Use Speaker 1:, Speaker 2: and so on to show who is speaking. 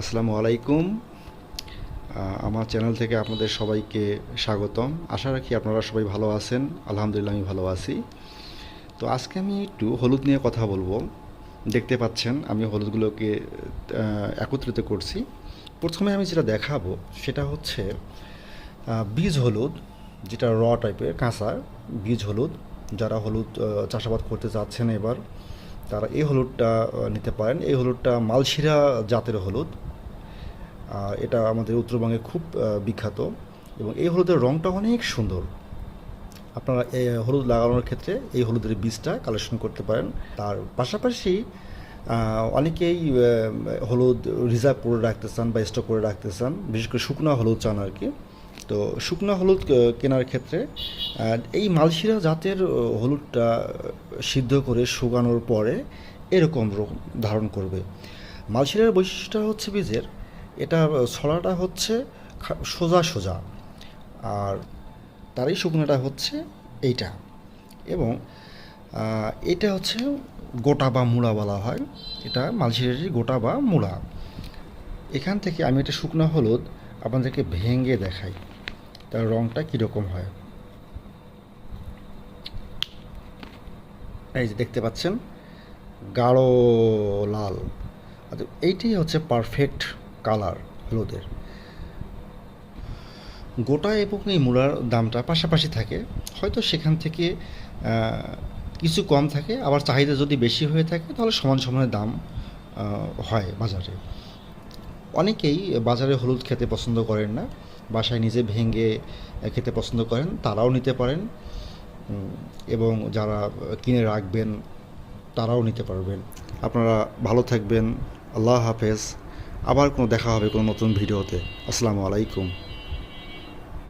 Speaker 1: আসসালামু আলাইকুম। আমার চ্যানেল থেকে আপনাদের সবাইকে স্বাগতম। আশা রাখি আপনারা সবাই ভালো আছেন। আলহামদুলিল্লাহ আমি ভালো আছি। তো আজকে আমি একটু হলুদ নিয়ে কথা বলব। দেখতে পাচ্ছেন, আমি হলুদগুলোকে একত্রিত করছি। প্রথমে আমি যেটা দেখাবো, সেটা হচ্ছে বীজ হলুদ, যেটা র টাইপের কাঁচা বীজ হলুদ। যারা হলুদ চাষাবাদ করতে চাচ্ছেন এবার, তারা এই হলুদটা নিতে পারেন। এই হলুদটা মালশিরা জাতের হলুদ। এটা আমাদের উত্তরবঙ্গে খুব বিখ্যাত। এবং এই হলুদের রঙটা অনেক সুন্দর। আপনারা এই হলুদ লাগানোর ক্ষেত্রে এই হলুদের বীজটা কালেকশন করতে পারেন। তার পাশাপাশি অনেকেই হলুদ রিজার্ভ করে রাখতে চান বা স্টক করে রাখতে চান, বিশেষ করে শুকনো হলুদ চান আর কি। তো শুকনো হলুদ কেনার ক্ষেত্রে এই মালশিরা জাতের হলুদটা সিদ্ধ করে শুকানোর পরে এরকম রূপ ধারণ করবে। মালশিরার বৈশিষ্ট্য হচ্ছে বীজের এটা ছড়াটা হচ্ছে সোজা সোজা। আর তারই শুকনোটা হচ্ছে এইটা। এবং এটা হচ্ছে গোটা বা মুড়া বলা হয়। এটা মালশিরারই গোটা বা মুড়া এখান থেকে আমি এটা শুকনো হলুদ আপনাদেরকে ভেঙে দেখাই। তার রঙটা কীরকম হয়। এই যে দেখতে পাচ্ছেন? গাঢ় লাল। আচ্ছা এইটাই হচ্ছে পারফেক্ট কালার, হলুদের। গোটা এবং এই মূলার দামটা পাশাপাশি থাকে। হয়তো সেখান থেকে কিছু কম থাকে, আবার চাহিদা যদি বেশি হয়ে থাকে, তাহলে সমান সমানের দাম হয় বাজারে। অনেকেই বাজারে হলুদ খেতে পছন্দ করেন না, বাসায় নিজে ভেঙে খেতে পছন্দ করেন, তারাও নিতে পারেন। এবং যারা কিনে রাখবেন, তারাও নিতে পারবেন। আপনারা ভালো থাকবেন। আল্লাহ হাফেজ। আবার কোনো দেখা হবে কোনো নতুন ভিডিওতে। আসসালামু আলাইকুম।